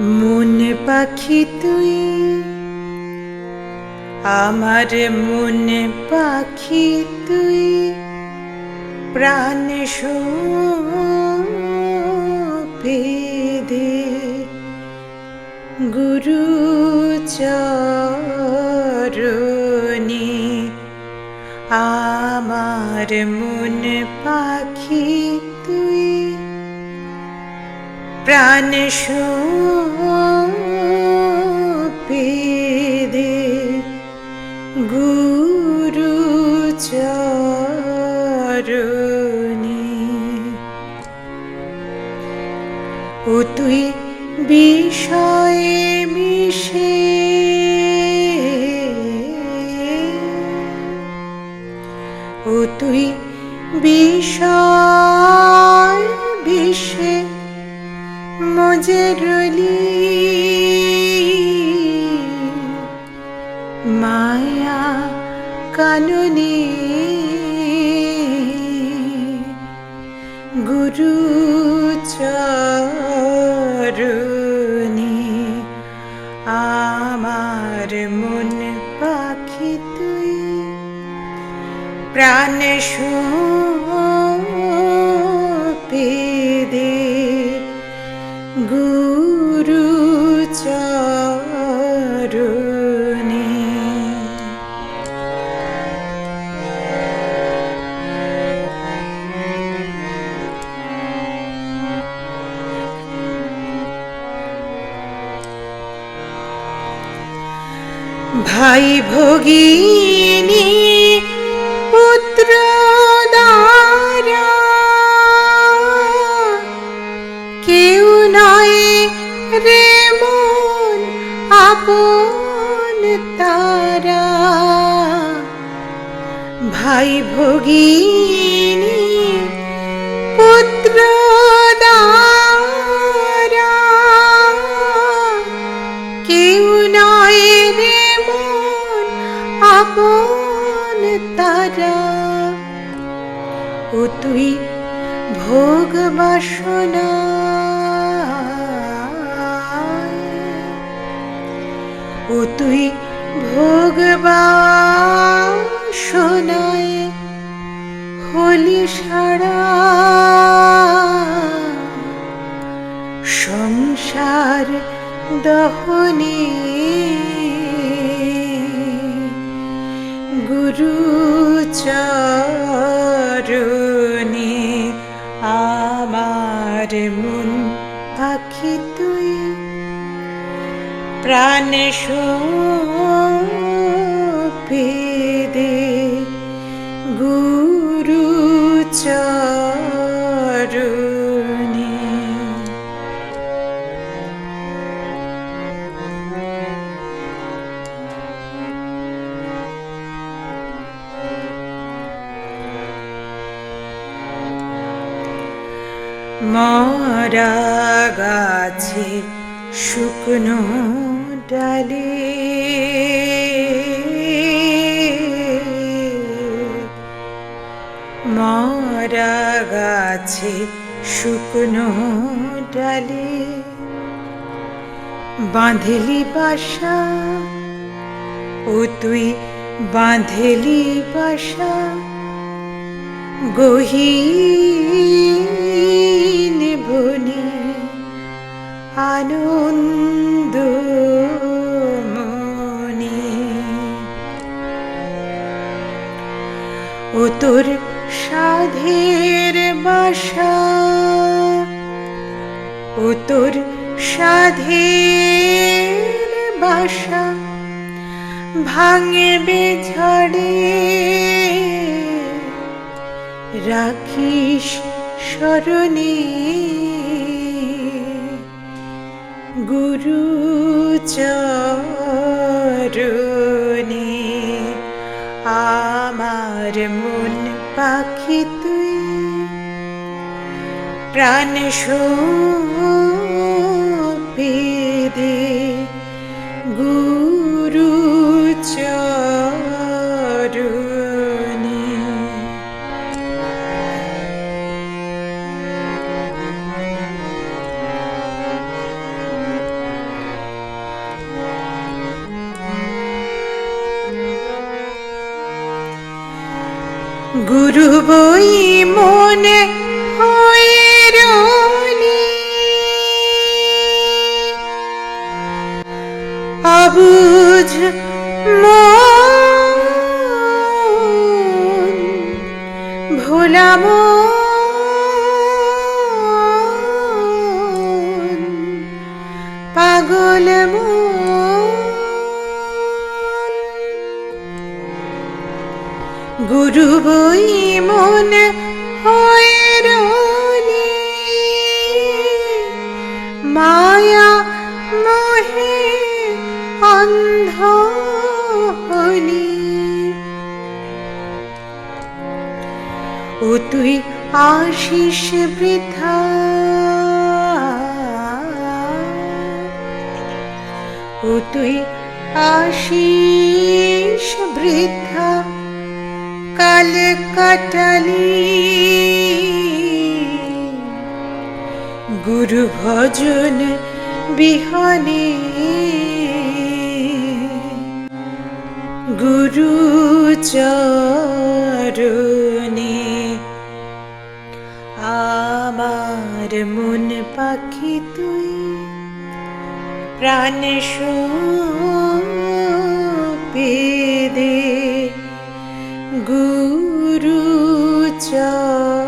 মন পাখি তুই, আমার মন পাখি তুই, প্রাণ দে। গুরু চরণী আমার মন পাখি তুই প্রাণ মজরলি মায়া কাননে আমার মন পাখি তুই প্রাণ দে। ভাই ভগিনী পুত্র কেউ নয় রে মন আপন তারা। ভাই ভগিনী তুই ভোগ ও তুই ভোগ বাসনায় হলি সারা। সংসার দহনে গুরু চরণে পাখি তুই প্রাণ দে গুরু চরণে মরা গাছে শুকনো ডালে। মরা গাছে শুকনো ডালে। বাঁধলি বাসা, ও তুই বাঁধলি বাসা। গহীন আনন্দ মনে ও তোর সাধের বাসা। ও তোর সাধের বাসা। ভাঙবে ঝড়ে রাখিস স্মরণে। গুরু চরণে আমার মন পাখি তুই প্রাণ গুরু বই মনে হয়ে মন ভোলা মন। গুরু বই মন হয়ে রলি মায়া মোহে অন্ধ হলি ও তুই আশিস বৃথা। ও তুই আশিস বৃথা। কাল কাটালি। গুরু ভজন বিহনে। গুরু চরণে আমার মন পাখি তুই প্রাণ দে গুরু চরণে